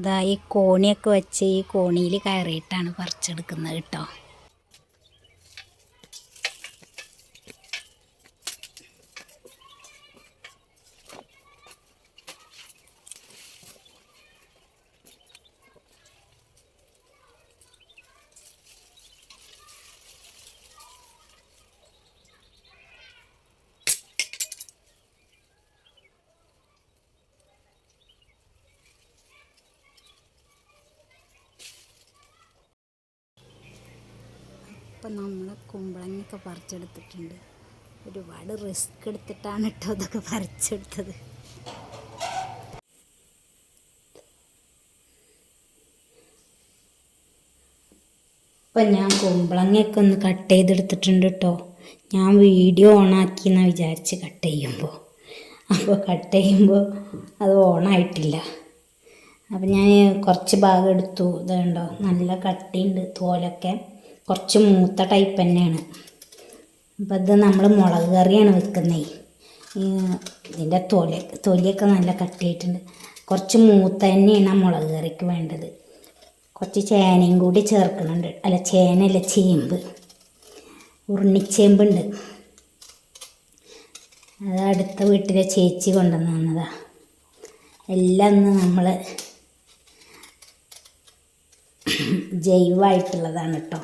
ഇതാ ഈ കോണിയൊക്കെ വെച്ച് ഈ കോണിയിൽ കയറിയിട്ടാണ് പറിച്ചെടുക്കുന്നത് കേട്ടോ. ഇപ്പം നമ്മൾ കുമ്പളങ്ങയൊക്കെ പറിച്ചെടുത്തിട്ടുണ്ട്. ഒരുപാട് റിസ്ക് എടുത്തിട്ടാണ് കേട്ടോ ഇതൊക്കെ പറിച്ചെടുത്തത്. ഇപ്പം ഞാൻ കുമ്പളങ്ങയൊക്കെ ഒന്ന് കട്ട് ചെയ്തെടുത്തിട്ടുണ്ട് കേട്ടോ. ഞാൻ വീഡിയോ ഓണാക്കി എന്നാണ് വിചാരിച്ച് കട്ട് ചെയ്യുമ്പോൾ. അപ്പോൾ കട്ട് ചെയ്യുമ്പോൾ അത് ഓണായിട്ടില്ല. അപ്പം ഞാൻ കുറച്ച് ഭാഗം എടുത്തു. ഇതുണ്ടോ? നല്ല കട്ടിയുണ്ട് തോലൊക്കെ. കുറച്ച് മൂത്ത ടൈപ്പ് തന്നെയാണ്. അപ്പം ഇത് നമ്മൾ മുളക് കറിയാണ് വെക്കുന്നത് ഇതിന്റെ തൊല തൊലിയൊക്കെ നല്ല കട്ടിയായിട്ടുണ്ട്. കുറച്ച് മൂത്ത തന്നെയാണ് ആ മുളക് കറിക്ക് വേണ്ടത്. കുറച്ച് ചേനയും കൂടി ചേർക്കുന്നുണ്ട് അല്ല ചേനയല്ല ചേമ്പ്. ഉരുണിച്ചേമ്പുണ്ട് അത് അടുത്ത വീട്ടിലെ ചേച്ചി കൊണ്ടുവന്ന് തന്നതാ എല്ലാം ഒന്ന് നമ്മൾ ജൈവമായിട്ടുള്ളതാണ് കേട്ടോ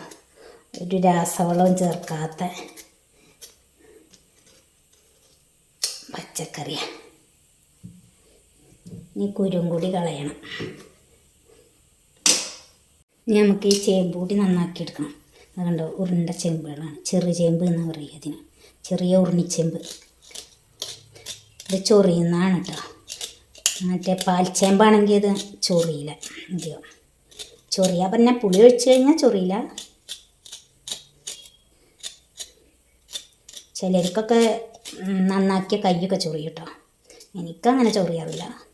ഒരു രാസവളവും ചേർക്കാത്ത പച്ചക്കറിയാണ് ഇനി കുരും കൂടി കളയണം. ഇനി നമുക്ക് ഈ ചേമ്പ് കൂടി നന്നാക്കി എടുക്കണം. അതുകൊണ്ട് കണ്ടോ? ഉരുണ്ട ചേമ്പുകളാണ്. ചെറു ചേമ്പ് എന്ന് പറയുക അതിന്. ചെറിയ ഉരുണിച്ചേമ്പ് ഇത് ചൊറിയുന്നതാണ് കേട്ടോ. മറ്റേ പാൽച്ചേമ്പാണെങ്കിൽ അത് ചൊറിയില്ല. അതെയോ ചൊറിയാ. പറഞ്ഞാൽ പുളി ഒഴിച്ച് കഴിഞ്ഞാൽ ചൊറിയില്ല. ചിലർക്കൊക്കെ നന്നാക്കിയ കയ്യൊക്കെ ചൊറിയും കേട്ടോ. എനിക്കങ്ങനെ ചൊറിയാറില്ല.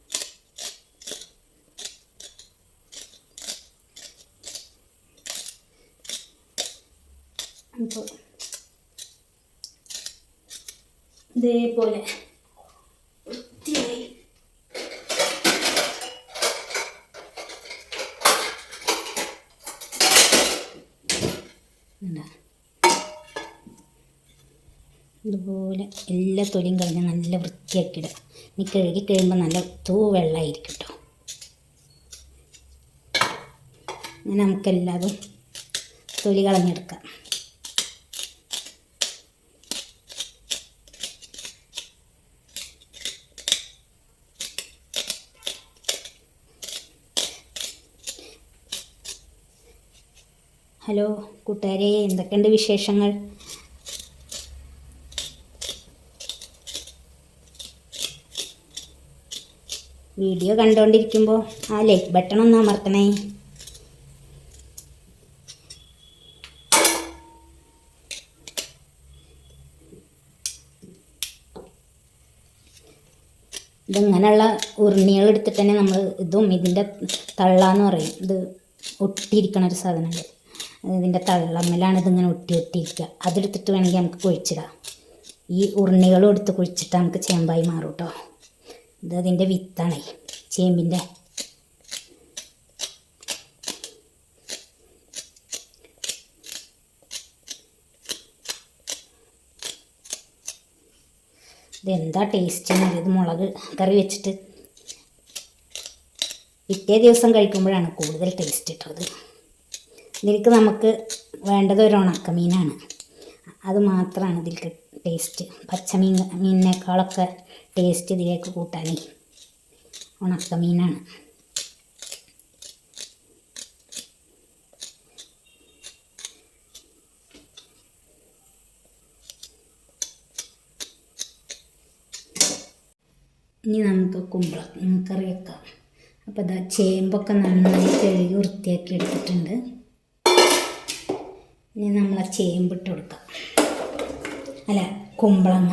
ഇതേപോലെ വൃത്തിയായി ഇതാ. ഇതുപോലെ എല്ലാ തൊലിയും കളഞ്ഞ് നല്ല വൃത്തിയാക്കി ഇടുക. ഇനി കഴുകി കഴിയുമ്പോൾ നല്ല തൂ വെള്ളമായിരിക്കും കേട്ടോ അങ്ങനെ നമുക്കെല്ലാതും തൊലി കളഞ്ഞെടുക്കാം. ഹലോ കൂട്ടുകാരെ എന്തൊക്കെയുണ്ട് വിശേഷങ്ങൾ? വീഡിയോ കണ്ടുകൊണ്ടിരിക്കുമ്പോൾ ആ ലൈക്ക് ബട്ടൺ ഒന്ന് അമർത്തണേ. ഇതിങ്ങനെയുള്ള ഉരുണികൾ എടുത്തിട്ട് തന്നെ നമ്മൾ ഇതും ഇതിന്റെ തള്ളാന്ന് പറയും. ഇത് ഒട്ടിയിരിക്കണ ഒരു സാധനമുണ്ട് ഇതിന്റെ തള്ളമ്മലാണ് ഇതിങ്ങനെ ഒട്ടി ഒട്ടിയിരിക്കുക. അതെടുത്തിട്ട് വേണമെങ്കിൽ നമുക്ക് കുഴിച്ചിടാം. ഈ ഉരുണികളും എടുത്ത് കുഴിച്ചിട്ട് നമുക്ക് ചേമ്പായി മാറും കേട്ടോ ഇത് അതിന്റെ വിത്താണ് ചേമ്പിന്റെ. ഇതെന്താ ടേസ്റ്റ് ഇത് മുളക് കറി വെച്ചിട്ട്. പിറ്റേ ദിവസം കഴിക്കുമ്പോഴാണ് കൂടുതൽ ടേസ്റ്റ് കിട്ടുന്നത്. ഇതിലേക്ക് നമുക്ക് വേണ്ടത് ഒരു ഉണക്കമീനാണ്. അത് മാത്രമാണ് ഇതിലേക്ക് ടേസ്റ്റ് പച്ചമീൻ മീനിനേക്കാളൊക്കെ ടേസ്റ്റ് ഇതിലേക്ക് കൂട്ടാനേ ഉണക്കമീനാണ് ഇനി നമുക്ക് കുമ്പളം കറി വെക്കാം. അപ്പോൾ ഇതാ ചേമ്പൊക്കെ നന്നായി കഴുകി വൃത്തിയാക്കി എടുത്തിട്ടുണ്ട്. ഇനി നമ്മൾ ആ ചേമ്പ് ഇട്ട് കൊടുക്കാം. അല്ല കുമ്പളങ്ങ.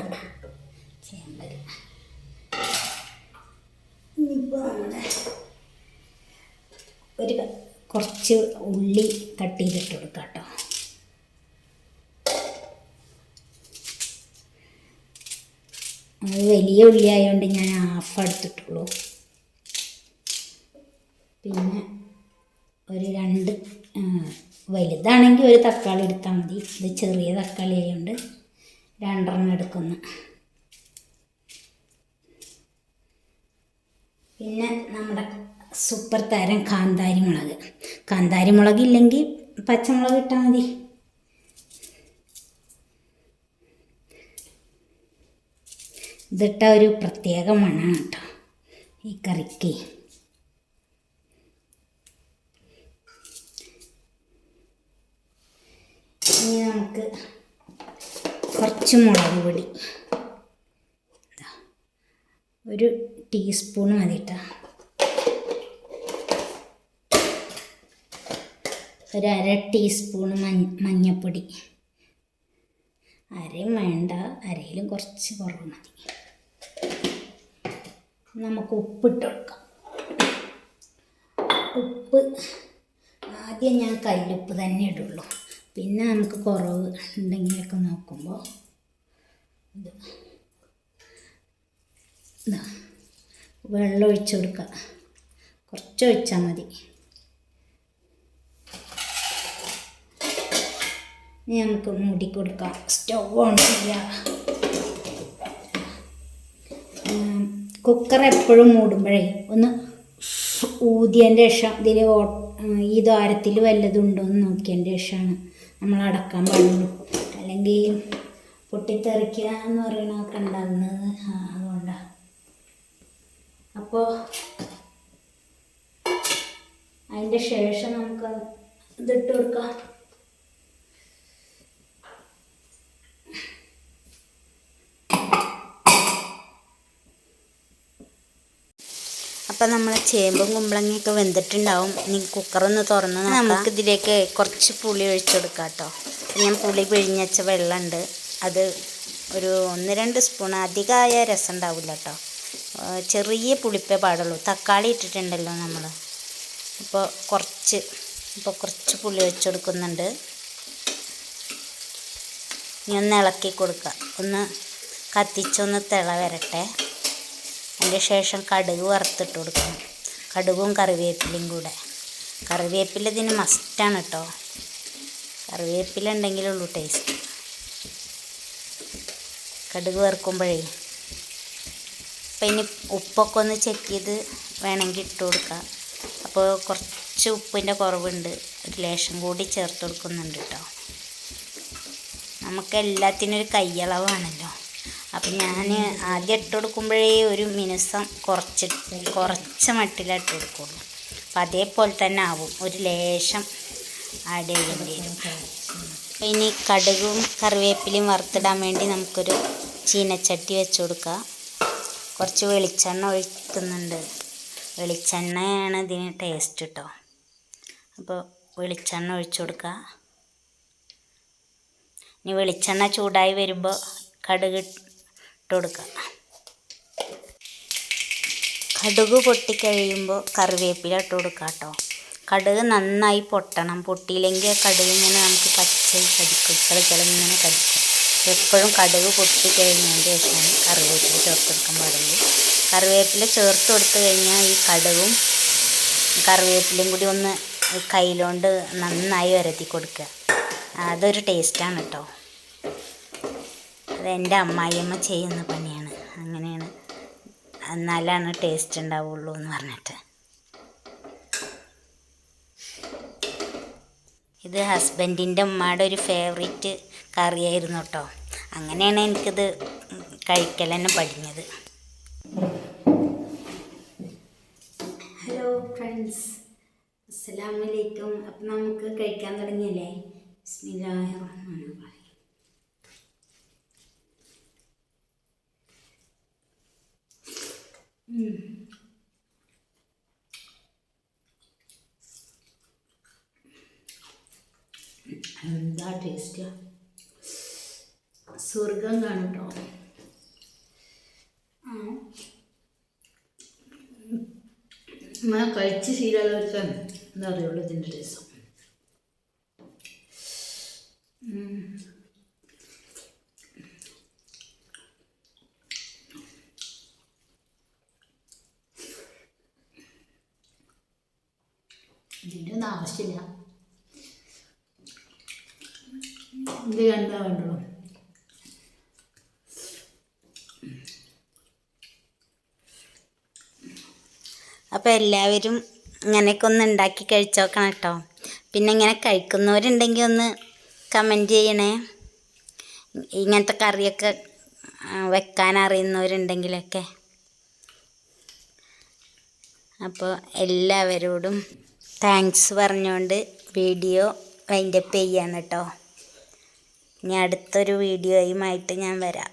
ഒരു കുറച്ച് ഉള്ളി കട്ട് ചെയ്തിട്ട് കൊടുക്കാം കേട്ടോ അത് വലിയ ഉള്ളി ആയതുകൊണ്ട് ഞാൻ ഹാഫ് എടുത്തിട്ടുള്ളൂ. പിന്നെ ഒരു രണ്ട് വലുതാണെങ്കിൽ ഒരു തക്കാളി എടുത്താൽ മതി. ഇത് ചെറിയ തക്കാളി ആയതുകൊണ്ട് രണ്ടെണ്ണം എടുക്കുന്നു. പിന്നെ നമ്മുടെ സൂപ്പർ താരം കാന്താരി മുളക്. കാന്താരി മുളക് ഇല്ലെങ്കിൽ പച്ചമുളക് ഇട്ടാൽ മതി. ഇതിട്ട ഒരു പ്രത്യേക മണമാണ് കേട്ടോ. ഈ കറിക്ക്. ഇനി നമുക്ക് കുറച്ച് മുളക് പൊടി. ഒരു ടീസ്പൂൺ മതി കേട്ടോ ഒരു അര ടീസ്പൂൺ മഞ്ഞ മഞ്ഞൾപ്പൊടി അരയും വേണ്ട അരയിലും കുറച്ച് കുറവ് മതി. നമുക്ക് ഉപ്പിട്ട് കൊടുക്കാം. ഉപ്പ് ആദ്യം ഞാൻ കല്ലുപ്പ് തന്നെ ഇടുള്ളൂ. പിന്നെ നമുക്ക് കുറവ് ഉണ്ടെങ്കിലൊക്കെ നോക്കുമ്പോൾ ഇതാ വെള്ളം ഒഴിച്ച് കൊടുക്കുക കുറച്ച് ഒഴിച്ചാൽ മതി. ഇനി നമുക്ക് മൂടി കൊടുക്കാം. സ്റ്റൗ ഓൺ ചെയ്യുക കുക്കർ എപ്പോഴും മൂടുമ്പോഴേ ഒന്ന് ഊതിയതിന്റെ ശേഷം ഇതിൽ ഈ ദ്വാരത്തിൽ വല്ലതുണ്ടോ എന്ന് നോക്കിയതിന്റെ ശേഷമാണ് നമ്മൾ അടക്കാൻ പാടുള്ളൂ. അല്ലെങ്കിൽ പൊട്ടിത്തെറിക്കുക എന്ന് പറയണതൊക്കെ ഉണ്ടാകുന്നത് അപ്പോൾ അതിന്റെ ശേഷം നമുക്ക് ഇതിട്ട് കൊടുക്കാം. അപ്പം നമ്മൾ ചേമ്പും കുമ്പളങ്ങയൊക്കെ വെന്തിട്ടുണ്ടാവും. ഇനി കുക്കറൊന്ന് തുറന്ന് നമുക്കിതിലേക്ക് നമുക്ക് ഇതിലേക്ക് കുറച്ച് പുളി ഒഴിച്ചു കൊടുക്കാം കേട്ടോ. ഞാൻ പുളി പിഴിഞ്ഞച്ച വെച്ച വെള്ളമുണ്ട്. അത് ഒരു ഒന്ന് രണ്ട് സ്പൂൺ അധികമായ രസം ഉണ്ടാവില്ല കേട്ടോ. ചെറിയ പുളിപ്പേ പാടുള്ളൂ. തക്കാളി ഇട്ടിട്ടുണ്ടല്ലോ നമ്മൾ അപ്പോൾ കുറച്ച് ഇപ്പോൾ കുറച്ച് പുളി വെച്ച് കൊടുക്കുന്നുണ്ട്. ഇനി ഒന്ന് ഇളക്കി കൊടുക്കുക ഒന്ന് കത്തിച്ചൊന്ന് തിള വരട്ടെ. അതിന്റെ ശേഷം കടുക് വറുത്തിട്ട് കൊടുക്കണം. കടുകും കറിവേപ്പിലയും കൂടെ. കറിവേപ്പില ഇതിന് മസ്റ്റാണ് കേട്ടോ കറിവേപ്പില ഉണ്ടെങ്കിലുള്ളൂ ടേസ്റ്റ് കടുക് വറുക്കുമ്പോഴേ അപ്പം ഇനി ഉപ്പൊക്കെ ഒന്ന് ചെക്ക് ചെയ്ത് വേണമെങ്കിൽ ഇട്ട് കൊടുക്കാം. അപ്പോൾ കുറച്ച് ഉപ്പിന്റെ കുറവുണ്ട്. ഒരു ലേശം കൂടി ചേർത്ത് കൊടുക്കുന്നുണ്ട് കേട്ടോ നമുക്ക് എല്ലാത്തിനും ഒരു കയ്യളവാണല്ലോ അപ്പം ഞാൻ ആദ്യം ഇട്ട് കൊടുക്കുമ്പോഴേ ഒരു മിനുസം കുറച്ച് കുറച്ച് മട്ടിലേ ഇട്ട് കൊടുക്കുള്ളൂ. അപ്പം അതേപോലെ തന്നെ ആവും. ഒരു ലേശം ആഡ് ചെയ്യേണ്ടി വരും. ഇനി കടുകും കറിവേപ്പിലയും വറുത്തിടാൻ വേണ്ടി നമുക്കൊരു ചീനച്ചട്ടി വെച്ച് കൊടുക്കാം. കുറച്ച് വെളിച്ചെണ്ണ ഒഴിക്കുന്നുണ്ട്. വെളിച്ചെണ്ണയാണ് ഇതിന് ടേസ്റ്റ് കേട്ടോ അപ്പോൾ വെളിച്ചെണ്ണ ഒഴിച്ചു കൊടുക്കുക ഇനി വെളിച്ചെണ്ണ ചൂടായി വരുമ്പോൾ കടുക് ഇട്ട് കൊടുക്കുക കടുക് പൊട്ടിക്കഴിയുമ്പോൾ കറിവേപ്പില ഇട്ട് കൊടുക്കുക കേട്ടോ കടുക് നന്നായി പൊട്ടണം. പൊട്ടിയില്ലെങ്കിൽ കടുക് ഇങ്ങനെ നമുക്ക് പച്ച കടിക്കും ഇങ്ങനെ കടിക്കും എപ്പോഴും കടുക് പൊട്ടി കഴിഞ്ഞതിന്റെ ശേഷമാണ് കറിവേപ്പില ചേർത്ത് കൊടുക്കാൻ പാടുള്ളൂ. കറിവേപ്പില ചേർത്ത് കൊടുത്തു കഴിഞ്ഞാൽ ഈ കടുകും കറിവേപ്പിലയും കൂടി ഒന്ന് കയ്യിലോണ്ട് നന്നായി വരത്തി കൊടുക്കുക. അതൊരു ടേസ്റ്റാണ് കേട്ടോ. അത് എന്റെ അമ്മായിയമ്മ ചെയ്യുന്ന പണിയാണ്. അങ്ങനെയാണ്. എന്നാലാണ് ടേസ്റ്റ് ഉണ്ടാവുള്ളൂ എന്ന് പറഞ്ഞിട്ട്. ഇത് ഹസ്ബൻഡിന്റെ ഉമ്മയുടെ ഒരു ഫേവറേറ്റ് കറിയായിരുന്നു കേട്ടോ. അങ്ങനെയാണ് എനിക്കത് കഴിക്കൽ തന്നെ പഠിഞ്ഞത് ഹലോ ഫ്രണ്ട്സ് അസ്സലാമലൈക്കും അപ്പം നമുക്ക് കഴിക്കാൻ തുടങ്ങിയല്ലേ. എന്താ ടേസ്റ്റ് സ്വർഗം കണ്ടോ ആ. കഴിച്ച് ശീലമുള്ളവർക്ക് എന്താ അറിയുള്ളൂ ഇതിന്റെ രസം. ഇതിന്റെ ഒന്നും ആവശ്യമില്ല. ഇത് കണ്ടാ വേണ്ടുള്ളൂ അപ്പോൾ എല്ലാവരും ഇങ്ങനെയൊക്കെ ഒന്ന് ഉണ്ടാക്കി കഴിച്ചു നോക്കണം കേട്ടോ. പിന്നെ ഇങ്ങനെ കഴിക്കുന്നവരുണ്ടെങ്കിൽ ഒന്ന് കമന്റ് ചെയ്യണേ. ഇങ്ങനത്തെ കറിയൊക്കെ വെക്കാൻ അറിയുന്നവരുണ്ടെങ്കിലൊക്കെ. അപ്പോൾ എല്ലാവരോടും താങ്ക്സ് പറഞ്ഞുകൊണ്ട് വീഡിയോ വൈൻഡപ്പ് ചെയ്യാണ് കേട്ടോ. ഇനി അടുത്തൊരു വീഡിയോയുമായിട്ട് ഞാൻ വരാം.